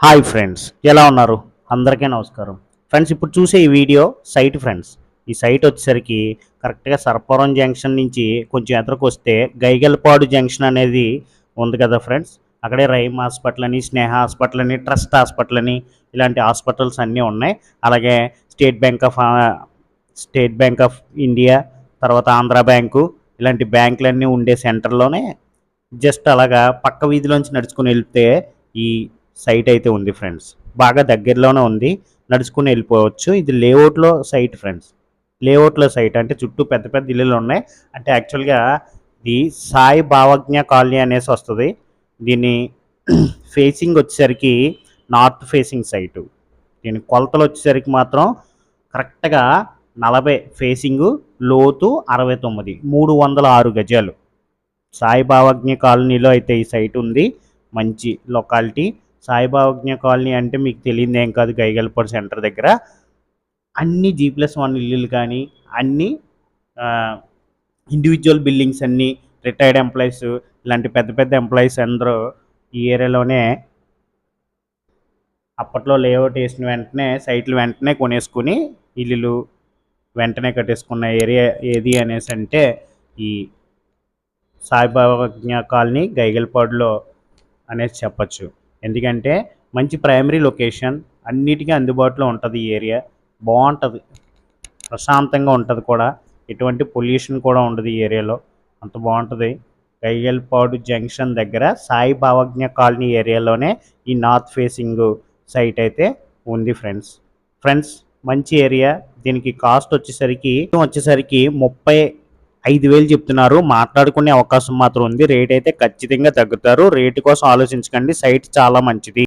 Hi friends ఎలా ఉన్నారు? అందరికీ నమస్కారం. ఫ్రెండ్స్ ఇప్పుడు చూసే ఈ వీడియో సైట్ ఫ్రెండ్స్. ఈ సైట్ వచ్చేసరికి కరెక్ట్గా సర్పవరం జంక్షన్ నుంచి కొంచెం ఎదరకు వస్తే గైగల్పాడు జంక్షన్ అనేది ఉంది కదా ఫ్రెండ్స్. అక్కడే రైమ్ హాస్పిటల్ అని స్నేహ హాస్పిటల్ అని ట్రస్ట్ హాస్పిటల్ అని ఇలాంటి హాస్పిటల్స్ అన్నీ ఉన్నాయి. అలాగే state bank of state bank of India తర్వాత ఆంధ్ర బ్యాంకు ఇలాంటి బ్యాంకులన్నీ ఉండే సెంటర్లోనే జస్ట్ అలాగా పక్క వీధిలోంచి నడుచుకుని వెళ్తే ఈ సైట్ అయితే ఉంది ఫ్రెండ్స్. బాగా దగ్గరలోనే ఉంది. నడుచుకుని వెళ్ళిపోవచ్చు. ఇది లేఅవుట్లో సైట్ ఫ్రెండ్స్. లేఅవుట్లో సైట్ అంటే చుట్టూ పెద్ద పెద్ద ఇల్లులు ఉన్నాయి. అంటే యాక్చువల్గా ఇది సాయి భావజ్ఞ కాలనీ అనేసి వస్తుంది. దీని ఫేసింగ్ వచ్చేసరికి నార్త్ ఫేసింగ్ సైటు. దీని కొలతలు వచ్చేసరికి మాత్రం కరెక్ట్గా నలభై ఫేసింగ్ లోతు అరవై తొమ్మిది మూడు వందల ఆరు గజాలు. సాయి భావజ్ఞ కాలనీలో అయితే ఈ సైట్ ఉంది. మంచి లొకాలిటీ. సాయిబావజ్ఞ కాలనీ అంటే మీకు తెలియదు ఏం కాదు గైగల్పూర్ సెంటర్ దగ్గర. అన్ని జీ ప్లస్ వన్ ఇల్లులు కానీ అన్ని ఇండివిజువల్ బిల్డింగ్స్ అన్నీ రిటైర్డ్ ఎంప్లాయీస్ ఇలాంటి పెద్ద పెద్ద ఎంప్లాయీస్ అందరూ ఈ ఏరియాలోనే అప్పట్లో లేఅవుట్ వేసిన వెంటనే సైట్లు వెంటనే కొనేసుకుని ఇల్లులు వెంటనే కట్టేసుకున్న ఏరియా ఏది అనేసి అంటే ఈ సాయిబాబా కాలనీ గైగల్పాడులో అనేసి చెప్పచ్చు. ఎందుకంటే మంచి ప్రైమరీ లొకేషన్ అన్నిటికీ అందుబాటులో ఉంటుంది ఈ ఏరియా బాగుంటుంది. ప్రశాంతంగా ఉంటుంది కూడా. ఎటువంటి పొల్యూషన్ కూడా ఉండదు ఈ ఏరియాలో అంత బాగుంటుంది. గైగల్పాడు జంక్షన్ దగ్గర సాయి భావజ్ఞ కాలనీ ఏరియాలోనే ఈ నార్త్ ఫేసింగ్ సైట్ అయితే ఉంది ఫ్రెండ్స్ ఫ్రెండ్స్ మంచి ఏరియా దీనికి కాస్ట్ వచ్చేసరికి వచ్చేసరికి ముప్పై ఐదు వేలు చెప్తున్నారు. మాట్లాడుకునే అవకాశం మాత్రం ఉంది. రేట్ అయితే ఖచ్చితంగా తగ్గుతారు. రేటు కోసం ఆలోచించకండి. సైట్ చాలా మంచిది.